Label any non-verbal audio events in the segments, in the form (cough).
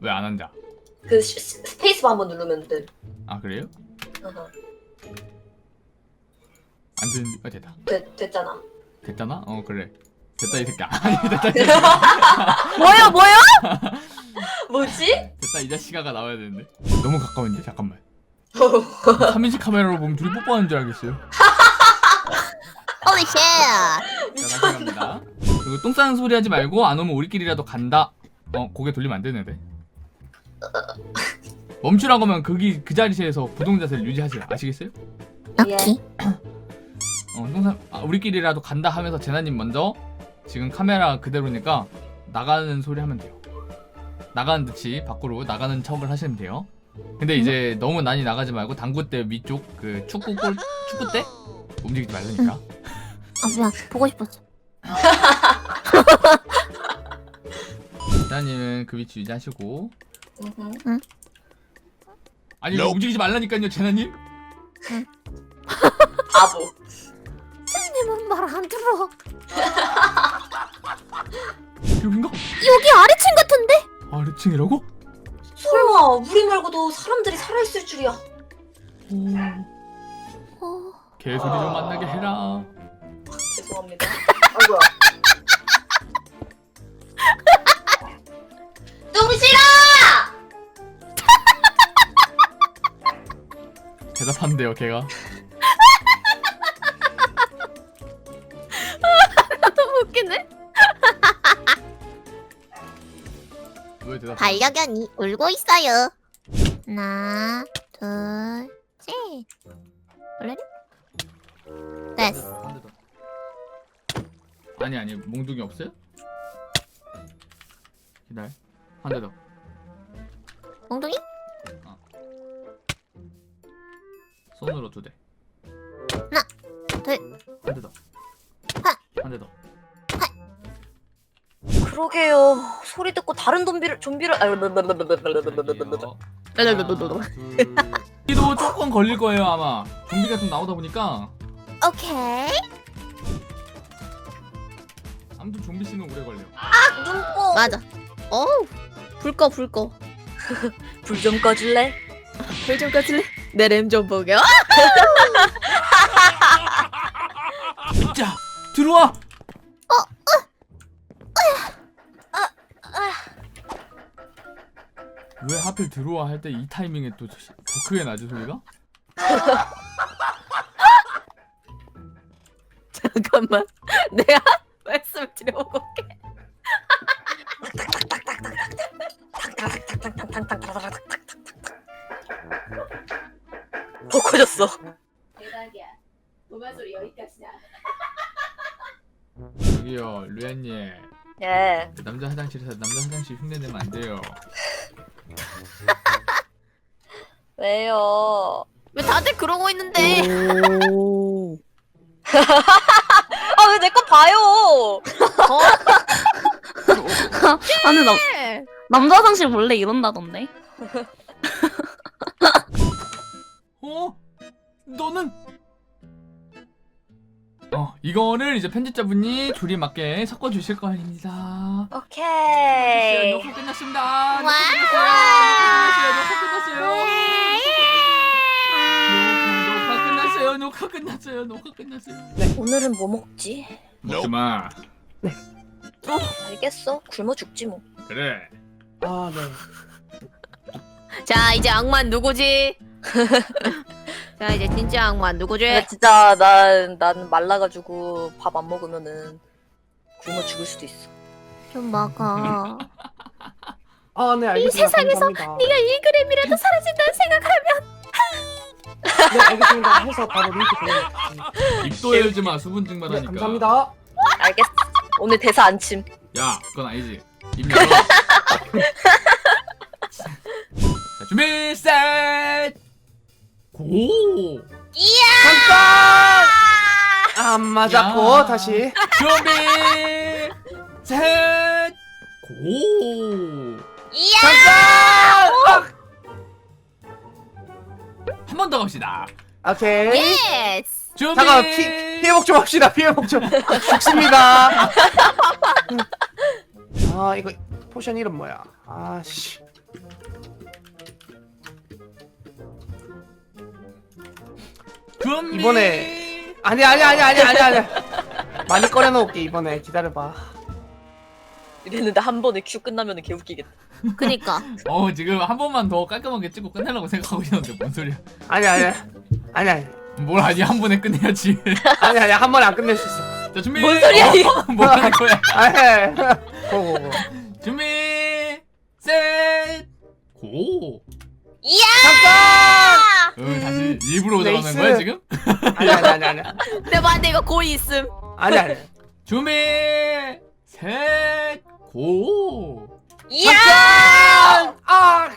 왜 안 앉아? 그 시- 시- 스페이스바 한번 누르면 돼. 아 그래요? 어허. 안 되는 어 됐다 됐, 됐잖아. 됐잖아? 어 그래 됐다 이 새끼야 (laughs) 아니 됐다 이 새끼야 (laughs) 뭐요 뭐요? (laughs) 뭐지? 됐다 이 자식아가 나와야 되는데 너무 가까운데 잠깐만 3인식 카메라로 보면 둘이 뽀뽀하는 줄 알겠어요. 자 다시 갑니다 그리고 똥 싸는 소리 하지 말고 안 오면 우리끼리라도 간다 어 고개 돌리면 안 되는데 멈추라고 하면 거기 그 자리에서 부동 자세를 유지하세요 아시겠어요? 오케이. 어, 똥산 아, 우리끼리라도 간다 하면서 제나님 먼저 지금 카메라 그대로니까 나가는 소리 하면 돼요. 나가는 듯이 밖으로 나가는 척을 하시면 돼요. 근데 이제 너무 많이 나가지 말고 당구 때 위쪽 그 축구 골 축구 때 움직이지 말라니까. 아 뭐야 보고 싶었어. 제나님은 그 위치 유지하시고 음흠. 아니 이거 움직이지 말라니까요 제나님. 바보. 님은 말 안 들어. 여긴가? 여기 아래층 같은데? 아래층이라고? 설마 우리 말고도 사람들이 살아있을 줄이야. 오, 어. 개소리 좀 만나게 해라. 죄송합니다. 아이고야. (laughs) 뚱실아! 대답한대요 걔가. (laughs) 너무 웃기네. 왜 대답? 반려견이 울고 있어요. 하나, 둘, 셋. 됐어. 한대 더. 아니 아니 몽둥이 없어요? 기다려 한 대 더. 몽둥이? 손으로 두 대. 하나, 둘, 한 대 더. 하. 한대 더. 그러게요. 소리 듣고 다른 좀비를 좀비를 아. 이도 조금 걸릴 거예요 아마. 좀비가 좀 나오다 보니까 오케이. 아무튼 좀비 씨는 오래 걸려. 눈뽕. 맞아. 어우, (laughs) 불 꺼, 불 꺼. 불 좀 꺼줄래? 불좀 꺼줄래? 내 램 좀 보게. 어? 자 들어와. 왜 하필 들어와 할 때 이 타이밍에 또 더 크게 나죠 소리가? 잠깐만. 내가 (laughs) 말씀을 드려보고 올게. 더 커졌어. 대박이야. 도마 소리 여기까지나. 저기요 루엔님 예. 남자 화장실에서 남자 화장실 흉내 내면 안 돼요. (laughs) 왜요? 왜 다들 그러고 있는데? (laughs) 아 왜 내 거 봐요? (laughs) 아니 나 남자 화장실 원래 이런다던데. 어? 너는? 어 이거를 이제 편집자분이 둘이 맞게 섞어 주실 거입니다. 오케이. 녹화 끝났습니다. 녹화 와. 끝났어요. 녹화 끝났어요. 녹화 끝났어요. 녹화 끝났어요. 녹화 끝났어요. 오늘은 뭐 먹지? 먹지 마. 알겠어. 굶어 죽지 뭐. 그래. 아, 네. 자, 이제 악마 누구지? (laughs) 자, 이제 진짜 악마 누구지? 근데 진짜 난, 난 말라가지고 밥 안 먹으면은 굶어 죽을 수도 있어. 좀 먹어. 아, 네, 알겠습니다. 세상에서 감사합니다. 네가 1g이라도 사라진다는 생각하면 네, 알겠습니다. 해서 바로 링크 보내드리겠습니다. 입도 열지 마. 수분 네, 증발하니까. 감사합니다. 알겠어. 오늘 대사 안 침. 야, 그건 아니지. 입 열어. (laughs) 자, 준비 셋. 고. 잠깐! 안 맞았고, 야. 다시. 준비 셋. 고. 잠깐! 한 번 더 갑시다. 아, 오케이. 예스. 준비. 잠깐, 피, 피해복 좀 합시다. 피해복 좀. 죽습니다. (laughs) 아, 이거 포션 이름 뭐야? 아, 씨. 준비. 이번에- 아니 아니 아니 아니 아니 아니. 많이 꺼내놓을게 이번에 기다려봐. 이랬는데 한 번에 큐 끝나면 개웃기겠다. 그니까. 어 지금 한 번만 더 깔끔하게 찍고 끝내려고 생각하고 있었는데 뭔 소리야? 아니 아니 아니 아니 뭘 아니 한 번에 끝내야지. 아니 아니 한 번에 안 끝낼 수 있어. 자 준비. 뭔 소리야, 이거? 어, 뭐 하는 거야? 아니 고고고. 준비. 셋. 고. 이야! 잠깐. 어, 다시 일부러 레이스. 저러는 거야 지금? 아니 아니 아니 아니 (laughs) 내 반대 이거 고이 있음. 아니 아니. 준비. 셋. 고. 이야! 아.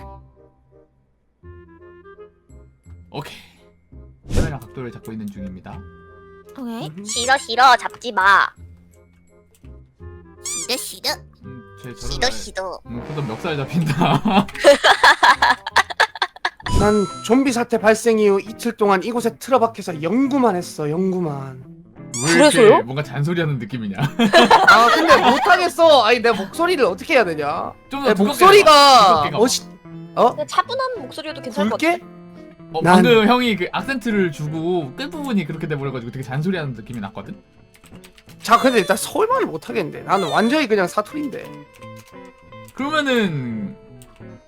오케이. 카메라 각도를 잡고 있는 중입니다. 오케이. 싫어 싫어 잡지 마. 시드 시드. 음, 제 싫어. 음, 그래도 멱살 잡힌다. (laughs) 난 좀비 사태 발생 이후 이틀 동안 이곳에 틀어박혀서 연구만 했어 연구만. 왜 그래서요? 뭔가 잔소리하는 느낌이냐? 아 근데 못하겠어. 아니 내 목소리를 어떻게 해야 되냐? 좀더 내 목소리가 멋있. 근데 차분한 목소리도 괜찮을 것 같아. 굵게? 어, 난- 방금 형이 그 악센트를 주고 끝 부분이 그렇게 돼버려가지고 되게 잔소리하는 느낌이 났거든. 자 근데 일단 서울말을 못하겠는데. 나는 완전히 그냥 사투리인데. 그러면은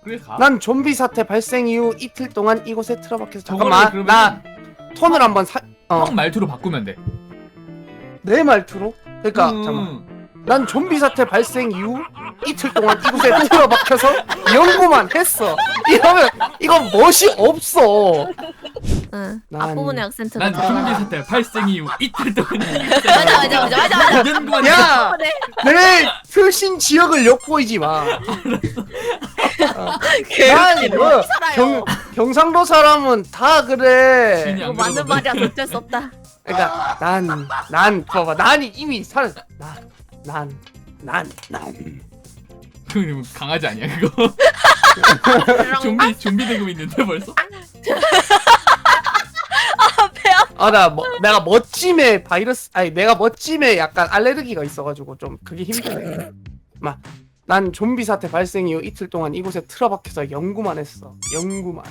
그래 가. 난 좀비 사태 발생 이후 이틀 동안 이곳에 틀어박혀서 저거를 잠깐만 그러면 나 톤을 한번 사. 어. 형 말투로 바꾸면 돼. 내 말투로? 그러니까 음. 잠깐만. 난 좀비 사태 발생 이후 이틀 동안 이곳에 틀어박혀서 연구만 했어. 이러면 이건 멋이 없어. 응. 난- 앞부분의 악센트가. 난 들어가. 좀비 사태 발생 이후 이틀 동안 맞아 맞아 맞아 맞아 맞아. 연구만 야, 네. 내 출신 지역을 엿보이지 마. 난 이거 살아요. 경 경상도 사람은 다 그래. 이거 안 맞는. 말이야 어쩔 수 없다. 그러니까 난, 난 봐봐, 난이 이미 살, 난, 난, 난, 난. 그 강아지 아니야 그거? 좀비 좀비 되고 있는데 벌써? 배 아파. 아, 나 뭐, 내가 멋짐에 바이러스, 아니 내가 멋짐에 약간 알레르기가 있어가지고 좀 그게 힘드네. 막, 난 좀비 사태 발생 이후 이틀 동안 이곳에 틀어박혀서 연구만 했어. 연구만.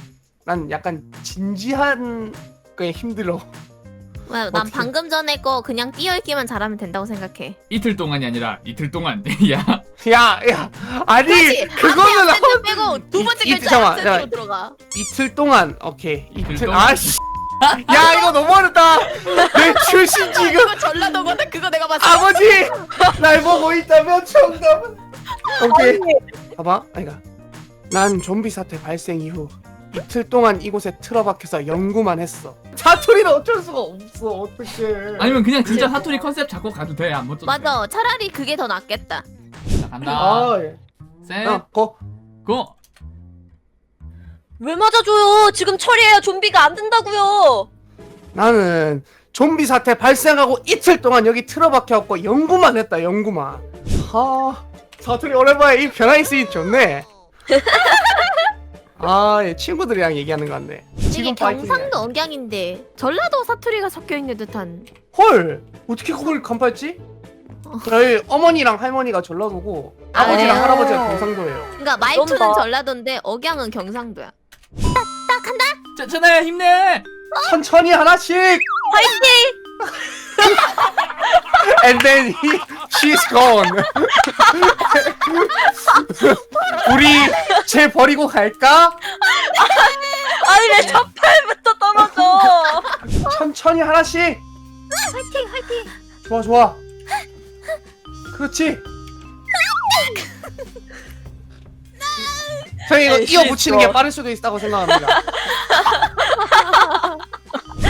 난 약간 진지한 거에 힘들어. 왜, 난 어떻게- 방금 전에 거 그냥 띄어읽기만 잘하면 된다고 생각해. 이틀 동안이 아니라 이틀 동안 (laughs) 야 야, 야, 아니. 그거는 앞에 악센트 빼고 두 번째 이- 이- 글자 잠깐만. 들어가. 이틀 동안 오케이 이틀 이틀 동안? 아 씨 야 이거 너무 어렵다 내 출신 지금 그거 전라도거든. 그거 내가 봤어. 아버지 날 보고 있다면 정답은 오케이 봐봐 아니가 난 좀비 사태 발생 이후 이틀 동안 이곳에 틀어박혀서 연구만 했어 사투리는 어쩔 수가 없어 어떡해 아니면 그냥 진짜 사투리 컨셉 잡고 가도 돼. 안 멋져. 맞아. 차라리 그게 더 낫겠다. 자 간다. 아 예. 셋. 어, 고. 고. 왜 맞아줘요? 지금 처리해야 좀비가 안 된다고요. 나는 좀비 사태 발생하고 이틀 동안 여기 틀어박혀갖고 연구만 했다 연구만 하 사투리 오랜만에 이 변화 있으니 좋네 (laughs) 아 예, 친구들이랑 얘기하는 것 같네 이게 지금 파이팅이야. 경상도 억양인데 전라도 사투리가 섞여 있는 듯한. 헐 어떻게 그걸 간파했지? 저희 어머니랑 할머니가 전라도고 아, 아버지랑 그래요? 할아버지가 경상도예요 그러니까 말투는 봐. 전라도인데 억양은 경상도야. 자, 천아야 힘내. 천천히 하나씩 파이팅! (laughs) and then he, she's gone (laughs) 우리 쟤 버리고 갈까? 아니 왜첫 팔부터 떨어져? 천천히 하나씩 파이팅 파이팅. 좋아 좋아 그렇지 저희 이거 에이, 이어 붙이는 게. 빠를 수도 있다고 생각합니다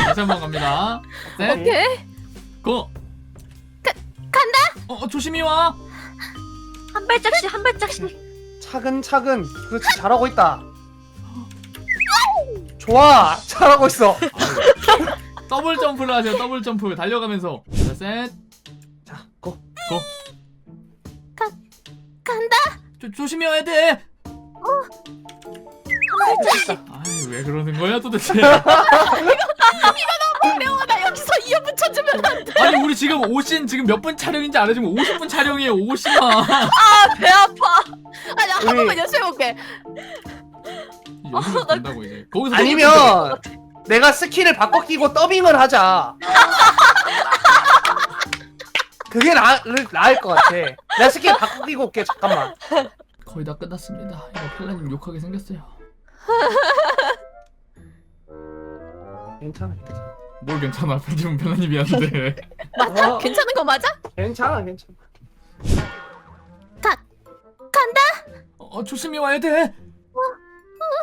다시 한번 갑니다. 셋. 오케이. 고. 간다. 어, 어, 조심히 와. 한 발짝씩 한 발짝씩. 차근차근 그렇지 잘하고 있다 좋아 잘하고 있어 (laughs) 더블 점프를 하세요. 더블 점프 달려가면서. 자, 셋. 자 고. 고. 간다. 조, 조심히 와야 돼. 아이, 왜 그러는 거야 도대체? (laughs) (laughs) 어려워 나 여기서 이어 붙여주면 안 돼. 아니 우리 지금 오신 지금 몇 분 촬영인지 알아주면 50분 촬영이에요. 50만. (laughs) 아배 아파. 아나 한 우리- 번만 연습해 볼게. 연습 된다고 이제. 거기서 아니면 내가 스킨을 바꿔 끼고 더빙을 하자. (laughs) 그게 나, 나을 것 같아. 내가 스킨 바꿔 끼고 올게, 잠깐만. 거의 다 끝났습니다. 이거 펠라님 욕하게 생겼어요. 괜찮아, 괜찮아. 뭘 괜찮아? (laughs) 편집은 펠라님이었는데. (laughs) 어, 괜찮은 거 맞아? 괜찮아, 괜찮아. 어 조심히 와야 돼.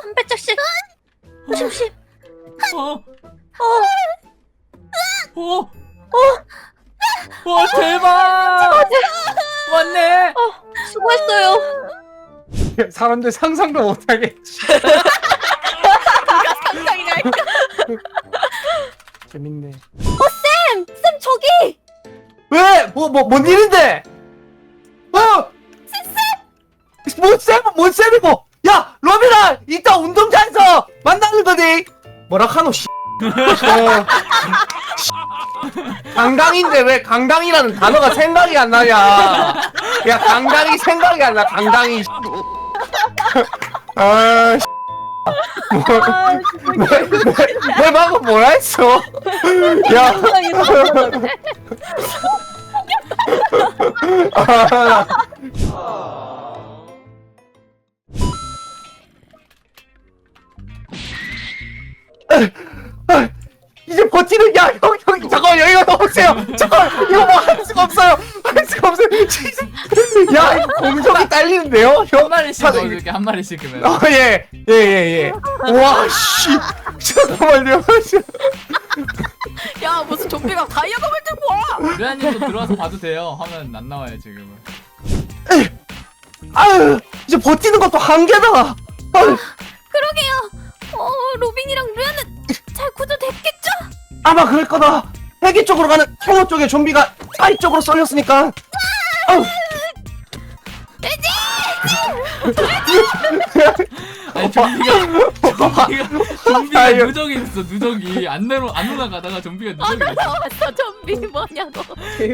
한배짝씩 조심심. 어. 어. 어. 와 대박. 왔네. 수고했어요. (laughs) 사람들 상상도 못하겠지. 상상이냐? 재밌네. 쌤 저기. 왜? 뭐, 뭐, 뭔 일인데? 어! 쌤! 뭔 쌤, 뭔 쌤이고! 야! 로빈아! 이따 운동장에서 만나는 거니! 뭐라 카노, 씨. 어. 강강인데 왜 강강이라는 단어가 생각이 안 나냐? 야, 강강이 생각이 안 나, 강강이. 아, 씨. 뭐, 내, 내, 내 방금 뭐라 했어? 야. 이제 버티는 야 형, 형 잠깐 여기가 너무 세요 잠깐 이거 뭐 할 수가 없어요 할 수가 없어요 진짜. (laughs) 야 이거 공정이 딸리는데요 한 형? 마리씩 사실- 넣어줄게 한 마리씩 그러면. 어, 예, 예, 예, 예. 와, 씨. 잠깐만요. 야 무슨 좀비가 다이아검을 들고 와? 르아님도 들어와서 봐도 돼요. 화면 안 나와요 지금은. 아유, 이제 버티는 것도 한계다. 아유, 그러게요. 어 로빈이랑 루아는 잘 구조됐겠죠? 아마 그럴 거다. 헬기 쪽으로 가는 경호 쪽에 좀비가 사이 쪽으로 쏠렸으니까. 아니 좀비가 좀비가 좀비가 아유. 누적이 됐어 누적이 안 내려 안 올라가다가 좀비가 누적이 됐어. 나왔어 좀비 뭐냐고.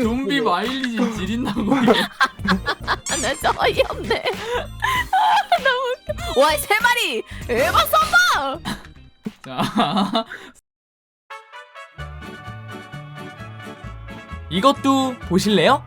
좀비 마일리지 지린다고. 나 어이없네. 아, 너무 웃겨. 와 세 마리 에바 썸바. 자. 이것도 보실래요?